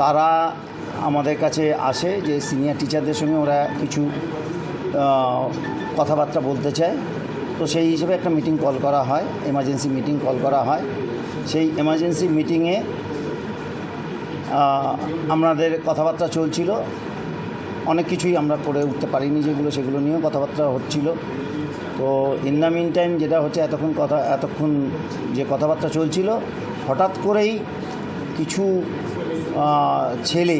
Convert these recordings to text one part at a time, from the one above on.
তারা আমাদের কাছে আসে যে সিনিয়র টিচারদের সঙ্গে ওরা কিছু কথাবার্তা বলতে চায়। তো সেই হিসেবে একটা মিটিং কল করা হয় এমার্জেন্সি মিটিং কল করা হয়। সেই এমার্জেন্সি মিটিংয়ে আমাদের কথাবার্তা চলছিল। অনেক কিছুই আমরা করে উঠতে পারিনি যেগুলো সেগুলো নিয়েও কথাবার্তা হচ্ছিল। তো ইন দ্য মিন টাইম যেটা হচ্ছে এতক্ষণ কথা, এতক্ষণ যে কথাবার্তা চলছিল, হঠাৎ করেই কিছু ছেলে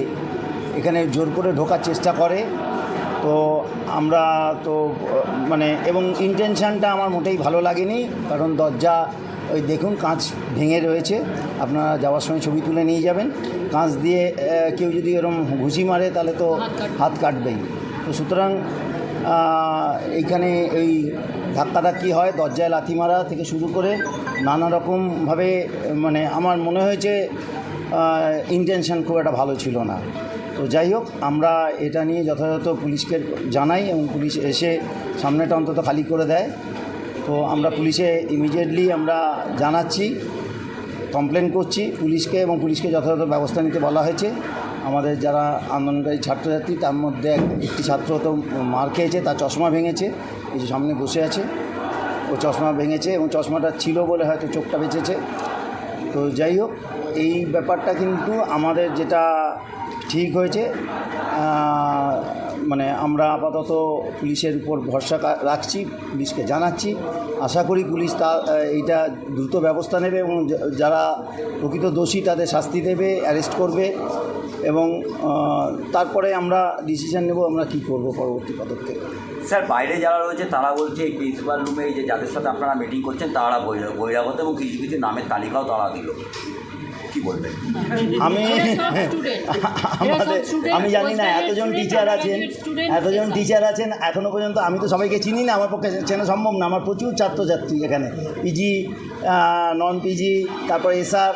এখানে জোর করে ঢোকার চেষ্টা করে। তো আমরা তো মানে এবং ইন্টেনশানটা আমার মোটেই ভালো লাগেনি। কারণ দরজা ওই দেখুন কাঁচ ভেঙে রয়েছে। আপনারা যাওয়ার সময় ছবি তুলে নিয়ে যাবেন। কাঁচ দিয়ে কেউ যদি এরকম ঘুষি মারে তাহলে তো হাত কাটবেই। তো সুতরাং এইখানে এই ধাক্কাধাক্কি হয়? দরজায় লাথি মারা থেকে শুরু করে নানা রকমভাবে মানে আমার মনে হয়েছে ইন্টেনশন খুব একটা ভালো ছিল না। তো যাই হোক, আমরা এটা নিয়ে যথাযথ পুলিশকে জানাই এবং পুলিশ এসে সামনেটা অন্তত খালি করে দেয়। তো আমরা পুলিশে ইমিডিয়েটলি আমরা জানাচ্ছি কমপ্লেন করছি পুলিশকে এবং পুলিশকে যথাযথ ব্যবস্থা নিতে বলা হয়েছে। আমাদের যারা আন্দোলনকারী ছাত্রছাত্রী, তার মধ্যে একটি ছাত্র তো মার খেয়েছে, তার চশমা ভেঙেছে যে সামনে বসে আছে। ও চশমা ভেঙেছে এবং চশমাটা ছিল বলে হয়তো চোখটা বেঁচেছে। তো যাই হোক এই ব্যাপারটা কিন্তু আমাদের যেটা ঠিক হয়েছে মানে আমরা আপাতত পুলিশের উপর ভরসা রাখছি, পুলিশকে জানাচ্ছি। আশা করি পুলিশ তা এইটা দ্রুত ব্যবস্থা নেবে এবং যারা প্রকৃত দোষী তাদের শাস্তি দেবে, অ্যারেস্ট করবে এবং তারপরে আমরা ডিসিশন নেব আমরা কি করব পরবর্তী পদক্ষেপ। স্যার, বাইরে যারা রয়েছে তারা বলছে এই প্রিন্সিপাল রুমে যে যাদের সাথে আপনারা মিটিং করছেন তারা বহিরা- বহিরাগত এবং কিছু কিছু নামের তালিকাও তারা দিল। কি বলবেন? আমি আমাদের আমি জানি না এতজন টিচার আছেন এতজন টিচার আছেন এখনও পর্যন্ত আমি তো সবাইকে চিনি না আমার পক্ষে চেনা সম্ভব না আমার প্রচুর ছাত্রছাত্রী এখানে। পিজি নন পিজি তারপর এসআর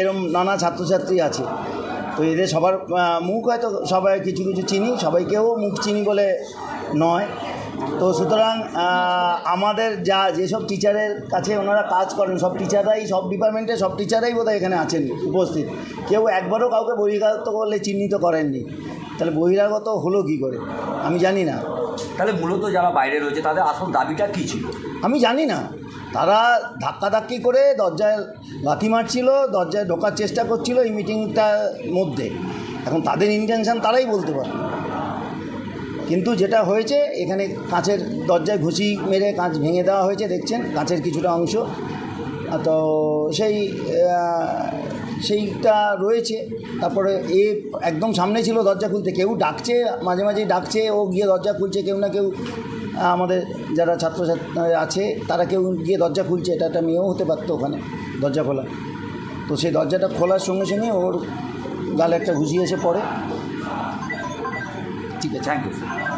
এরম নানা ছাত্রছাত্রী আছে। তো এদের সবার মুখ হয়তো সবাই কিছু কিছু চিনি সবাইকেও মুখ চিনি বলে নয়। তো সুতরাং আমাদের যা যেসব টিচারের কাছে ওনারা কাজ করেন সব টিচাররাই সব ডিপার্টমেন্টে সব টিচাররাই বোধহয় এখানে আছেন উপস্থিত। কেউ একবারও কাউকে বহিরাগত করলে চিহ্নিত করেননি। তাহলে বহিরাগত হলো কী করে? আমি জানি না। তাহলে মূলত যারা বাইরে রয়েছে তাদের আসল দাবিটা কী ছিল? আমি জানি না। তারা ধাক্কাধাক্কি করে দরজায় লাথি মারছিল দরজায় ঢোকার চেষ্টা করছিল এই মিটিংটার মধ্যে। এখন তাদের ইন্টেনশন তারাই বলতে পারে কিন্তু যেটা হয়েছে, এখানে কাঁচের দরজায় ঘুষি মেরে কাঁচ ভেঙে দেওয়া হয়েছে, দেখছেন? কাঁচের কিছুটা অংশ। তো সেই সেইটা রয়েছে। তারপরে এ একদম সামনে ছিল দরজা খুলতে। কেউ ডাকছে, মাঝে মাঝে ডাকছে, ও গিয়ে দরজা খুলছে, কেউ না কেউ আমাদের যারা ছাত্রছাত্রী আছে, তারা কেউ গিয়ে দরজা খুলছে। এটা একটা মেয়েও হতে পারতো ওখানে, দরজা খোলা। তো সেই দরজাটা খোলার সঙ্গে সঙ্গে ওর গালে একটা ঘুষি এসে পড়ে। ঠিক আছে থ্যাংক ইউ স্যার